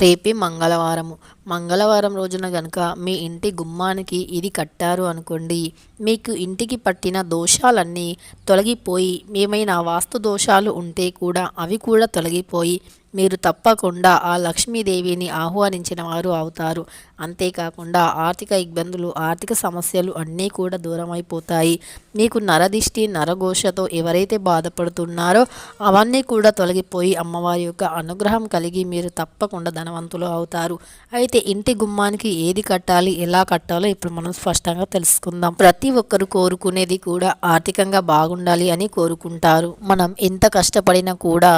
రేపే మంగళవారము. మంగళవారం రోజున గనుక మీ ఇంటి గుమ్మానికి ఇది కట్టారు అనుకోండి మీకు ఇంటికి పట్టిన దోషాలన్నీ తొలగిపోయి ఏమైనా వాస్తు దోషాలు ఉంటే కూడా అవి కూడా తొలగిపోయి మీరు తప్పకుండా ఆ లక్ష్మీదేవిని ఆహ్వానించిన వారు అవుతారు. అంతేకాకుండా ఆర్థిక ఇబ్బందులు ఆర్థిక సమస్యలు అన్నీ కూడా దూరం అయిపోతాయి మీకు నరదిష్టి నరఘోషతో ఎవరైతే బాధపడుతున్నారో అవన్నీ కూడా తొలగిపోయి అమ్మవారి యొక్క అనుగ్రహం కలిగి మీరు తప్పకుండా ధనవంతులు అవుతారు. అయితే ఇంటి గుమ్మానికి ఏది కట్టాలి ఎలా కట్టాలో ఇప్పుడు మనం స్పష్టంగా తెలుసుకుందాం. ప్రతి ఒక్కరు కోరుకునేది కూడా ఆర్థికంగా బాగుండాలి అని కోరుకుంటారు. మనం ఎంత కష్టపడినా కూడా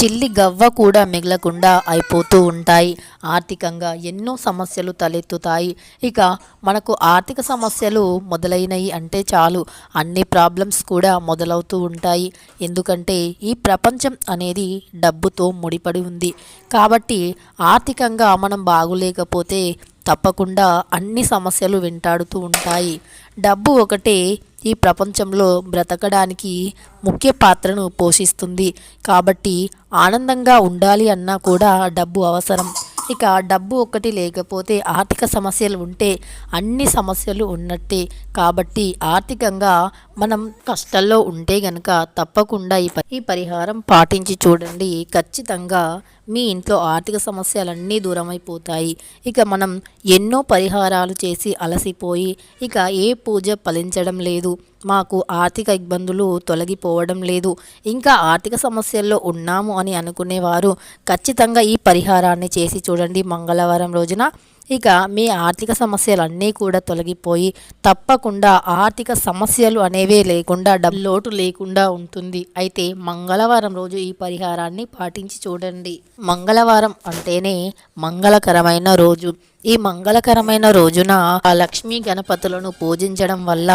చిల్లి గవ్వ కూడా మిగలకుండా అయిపోతూ ఉంటాయి. ఆర్థికంగా ఎన్నో సమస్యలు తలెత్తుతాయి. ఇక మనకు ఆర్థిక సమస్యలు మొదలైనవి అంటే చాలు. అన్ని ప్రాబ్లమ్స్ కూడా మొదలవుతూ ఉంటాయి. ఎందుకంటే ఈ ప్రపంచం అనేది డబ్బుతో ముడిపడి ఉంది. కాబట్టి ఆర్థికంగా మనం బాగులేకపోతే తప్పకుండా అన్ని సమస్యలు వెంటాడుతూ ఉంటాయి. డబ్బు ఒకటే ఈ ప్రపంచంలో బ్రతకడానికి ముఖ్య పాత్రను పోషిస్తుంది. కాబట్టి ఆనందంగా ఉండాలి అన్నా కూడా డబ్బు అవసరం. ఇక డబ్బు ఒకటి లేకపోతే ఆర్థిక సమస్యలు ఉంటే అన్ని సమస్యలు ఉన్నట్టే. కాబట్టి ఆర్థికంగా మనం కష్టాల్లో ఉంటే గనక తప్పకుండా ఈ ఈ పరిహారం పాటించి చూడండి. ఖచ్చితంగా మీ ఇంట్లో ఆర్థిక సమస్యలన్నీ దూరమైపోతాయి. ఇక మనం ఎన్నో పరిహారాలు చేసి అలసిపోయి ఇక ఏ పూజ ఫలించడం లేదు. మాకు ఆర్థిక ఇబ్బందులు తొలగిపోవడం లేదు. ఇంకా ఆర్థిక సమస్యల్లో ఉన్నాము అని అనుకునేవారు. ఖచ్చితంగా ఈ పరిహారాన్ని చేసి చూడండి మంగళవారం రోజున. ఇక మీ ఆర్థిక సమస్యలన్నీ కూడా తొలగిపోయి తప్పకుండా ఆర్థిక సమస్యలు అనేవే లేకుండా డబ్బు లోటు లేకుండా ఉంటుంది. అయితే మంగళవారం రోజు ఈ పరిహారాన్ని పాటించి చూడండి. మంగళవారం అంటేనే మంగళకరమైన రోజు. ఈ మంగళకరమైన రోజున ఆ లక్ష్మీ గణపతులను పూజించడం వల్ల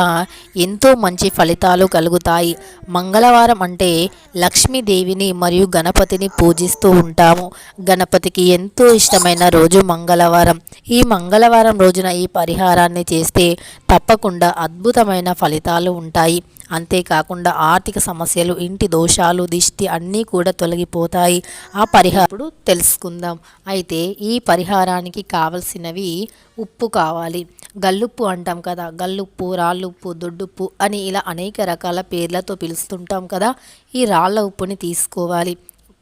ఎంతో మంచి ఫలితాలు కలుగుతాయి. మంగళవారం అంటే లక్ష్మీదేవిని మరియు గణపతిని పూజిస్తూ ఉంటాము. గణపతికి ఎంతో ఇష్టమైన రోజు మంగళవారం. ఈ మంగళవారం రోజున ఈ పరిహారాన్ని చేస్తే తప్పకుండా అద్భుతమైన ఫలితాలు ఉంటాయి. అంతేకాకుండా ఆర్థిక సమస్యలు ఇంటి దోషాలు దిష్టి అన్నీ కూడా తొలగిపోతాయి. ఆ పరిహారం తెలుసుకుందాం. అయితే ఈ పరిహారానికి కావలసినవి ఉప్పు కావాలి. గల్లుప్పు అంటాం కదా. గల్లుప్పు రాళ్ళుప్పు దొడ్డుప్పు అని ఇలా అనేక రకాల పేర్లతో పిలుస్తుంటాం కదా. ఈ రాళ్ళ ఉప్పుని తీసుకోవాలి.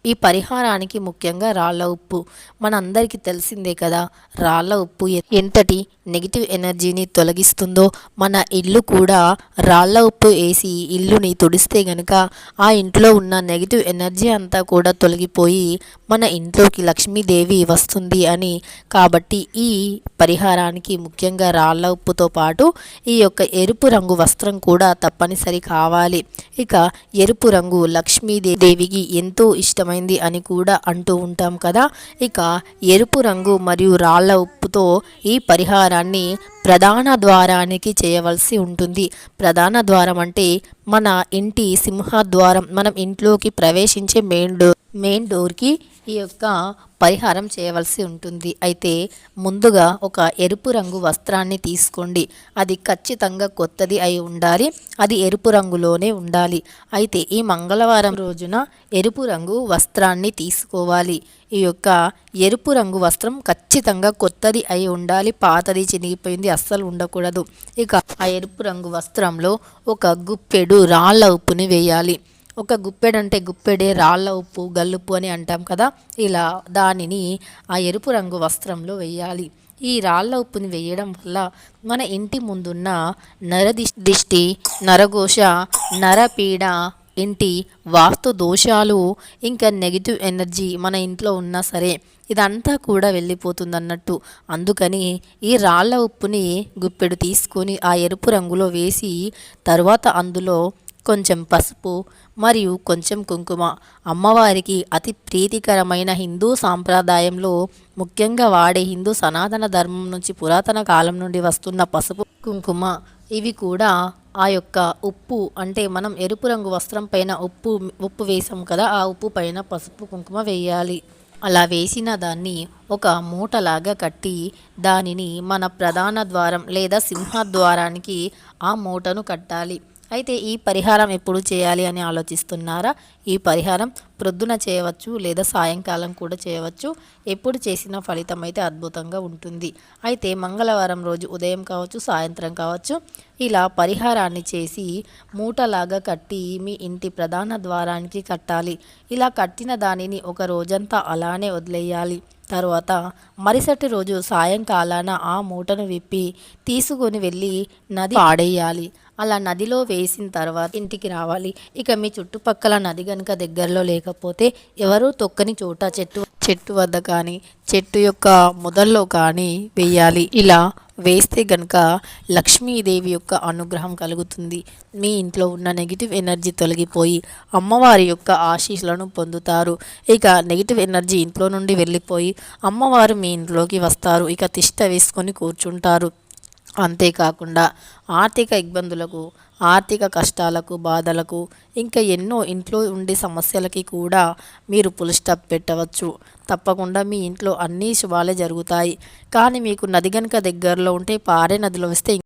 ఈ పరిహారానికి ముఖ్యంగా రాళ్ళ ఉప్పు. మనందరికీ తెలిసిందే కదా రాళ్ళ ఉప్పు ఎంతటి నెగిటివ్ ఎనర్జీని తొలగిస్తుందో. మన ఇల్లు కూడా రాళ్ళ ఉప్పు వేసి ఇల్లుని తుడిస్తే గనుక ఆ ఇంట్లో ఉన్న నెగిటివ్ ఎనర్జీ అంతా కూడా తొలగిపోయి మన ఇంట్లోకి లక్ష్మీదేవి వస్తుంది అని. కాబట్టి ఈ పరిహారానికి ముఖ్యంగా రాళ్ళ ఉప్పుతో పాటు ఈ యొక్క ఎరుపు రంగు వస్త్రం కూడా తప్పనిసరి కావాలి. ఇక ఎరుపు రంగు లక్ష్మీదే దేవికి ఎంతో అవసరమైంది అని కూడా అంటూ ఉంటాం కదా. ఇక ఎరుపు రంగు మరియు రాళ్ళ ఉప్పుతో ఈ పరిహారాన్ని ప్రధాన ద్వారానికి చేయవలసి ఉంటుంది. ప్రధాన ద్వారం అంటే మన ఇంటి సింహద్వారం మనం ఇంట్లోకి ప్రవేశించే మెయిన్ డోర్ మెయిన్ డోర్కి ఈ యొక్క పరిహారం చేయవలసి ఉంటుంది. అయితే ముందుగా ఒక ఎరుపు రంగు వస్త్రాన్ని తీసుకోండి. అది ఖచ్చితంగా కొత్తది అయి ఉండాలి. అది ఎరుపు రంగులోనే ఉండాలి. అయితే ఈ మంగళవారం రోజున ఎరుపు రంగు వస్త్రాన్ని తీసుకోవాలి. ఈ యొక్క ఎరుపు రంగు వస్త్రం ఖచ్చితంగా కొత్తది అయి ఉండాలి. పాతది చినిగిపోయింది అస్సలు ఉండకూడదు. ఇక ఆ ఎరుపు రంగు వస్త్రంలో ఒక గుప్పెడు రాళ్ళ ఉప్పుని వేయాలి. ఒక గుప్పెడంటే గుప్పెడే రాళ్ళ ఉప్పు గల్లుప్పు అని అంటాం కదా. ఇలా దానిని ఆ ఎరుపు రంగు వస్త్రంలో వేయాలి. ఈ రాళ్ళ ఉప్పుని వేయడం వల్ల మన ఇంటి ముందున్న నరది దిష్టి నరఘోష నరపీడ ఇంటి వాస్తు దోషాలు ఇంకా నెగిటివ్ ఎనర్జీ మన ఇంట్లో ఉన్నా సరే ఇదంతా కూడా వెళ్ళిపోతుంది అన్నట్టు అందుకని ఈ రాళ్ళ ఉప్పుని గుప్పెడు తీసుకొని ఆ ఎరుపు రంగులో వేసి తర్వాత అందులో కొంచెం పసుపు మరియు కొంచెం కుంకుమ. అమ్మవారికి అతి ప్రీతికరమైన హిందూ సాంప్రదాయంలో ముఖ్యంగా వాడే హిందూ సనాతన ధర్మం నుంచి పురాతన కాలం నుండి వస్తున్న పసుపు కుంకుమ. ఇవి కూడా ఆ యొక్క ఉప్పు అంటే మనం ఎరుపు రంగు వస్త్రం పైన ఉప్పు ఉప్పు వేసాం కదా ఆ ఉప్పు పైన పసుపు కుంకుమ వేయాలి. అలా వేసిన దాన్ని ఒక మూటలాగా కట్టి దానిని మన ప్రధాన ద్వారం లేదా సింహద్వారానికి ఆ మూటను కట్టాలి. అయితే ఈ పరిహారం ఎప్పుడు చేయాలి అని ఆలోచిస్తున్నారా? ఈ పరిహారం ప్రొద్దున చేయవచ్చు లేదా సాయంకాలం కూడా చేయవచ్చు. ఎప్పుడు చేసిన ఫలితం అయితే అద్భుతంగా ఉంటుంది. అయితే మంగళవారం రోజు ఉదయం కావచ్చు సాయంత్రం కావచ్చు ఇలా పరిహారాన్ని చేసి మూటలాగా కట్టి మీ ఇంటి ప్రధాన ద్వారానికి కట్టాలి. ఇలా కట్టిన దానిని ఒక రోజంతా అలానే వదిలేయాలి. తర్వాత మరుసటి రోజు సాయంకాలాన ఆ మూటను విప్పి తీసుకొని వెళ్ళి నది ఆడేయాలి అలా నదిలో వేసిన తర్వాత ఇంటికి రావాలి. ఇక మీ చుట్టుపక్కల నది కనుక దగ్గరలో లేకపోతే ఎవరూ తొక్కని చోట చెట్టు చెట్టు వద్ద కానీ చెట్టు యొక్క మొదల్లో కానీ వేయాలి. ఇలా వేస్తే గనక లక్ష్మీదేవి యొక్క అనుగ్రహం కలుగుతుంది. మీ ఇంట్లో ఉన్న నెగిటివ్ ఎనర్జీ తొలగిపోయి అమ్మవారి యొక్క ఆశీస్సులను పొందుతారు. ఇక నెగిటివ్ ఎనర్జీ ఇంట్లో నుండి వెళ్ళిపోయి అమ్మవారు మీ ఇంట్లోకి వస్తారు. ఇక తిష్ట వేసుకొని కూర్చుంటారు. అంతేకాకుండా ఆర్థిక ఇబ్బందులకు ఆర్థిక కష్టాలకు బాధలకు ఇంకా ఎన్నో ఇంట్లో ఉండే సమస్యలకి కూడా మీరు పుల్ స్టాప్ పెట్టవచ్చు. తప్పకుండా మీ ఇంట్లో అన్నీ శుభాలే జరుగుతాయి. కానీ మీకు నది కనుక దగ్గరలో ఉంటే పారే నదిలో వస్తే